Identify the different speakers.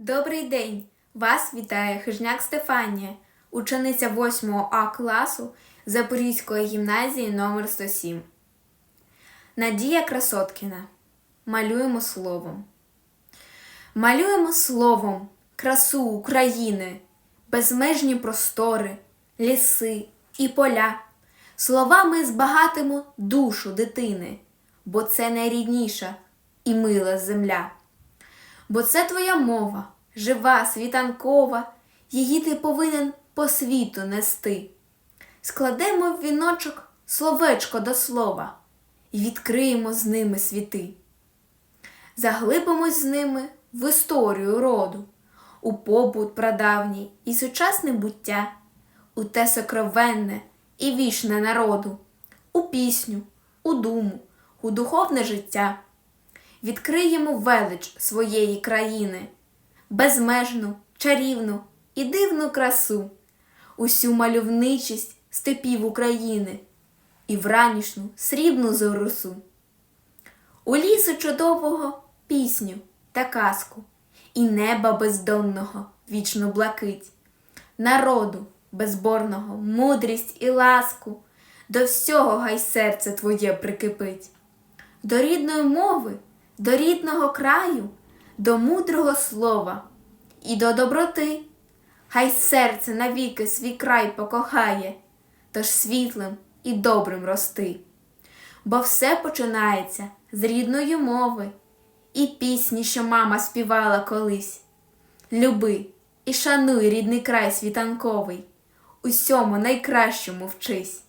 Speaker 1: Добрий день! Вас вітає Хижняк Стефанія, учениця 8 А класу Запорізької гімназії номер 107. Надія Красоткіна. Малюємо словом. Малюємо словом красу України, безмежні простори, ліси і поля. Словами збагатимо душу дитини, бо це найрідніша і мила земля. Бо це твоя мова, жива, світанкова, її ти повинен по світу нести. Складемо в віночок словечко до слова і відкриємо з ними світи. Заглибимось з ними в історію роду, у побут прадавній і сучасне буття, у те сокровенне і вічне народу, у пісню, у думу, у духовне життя відкриємо велич своєї країни, безмежну, чарівну і дивну красу, усю мальовничість степів України і вранішню срібну зорусу. У лісу чудового пісню та казку, і неба бездонного вічну блакить, народу безборного мудрість і ласку, до всього гай серце твоє прикипить. До рідної мови, до рідного краю, до мудрого слова і до доброти. Хай серце навіки свій край покохає, тож світлим і добрим рости. Бо все починається з рідної мови і пісні, що мама співала колись. Люби і шануй рідний край світанковий, усьому найкращому вчись.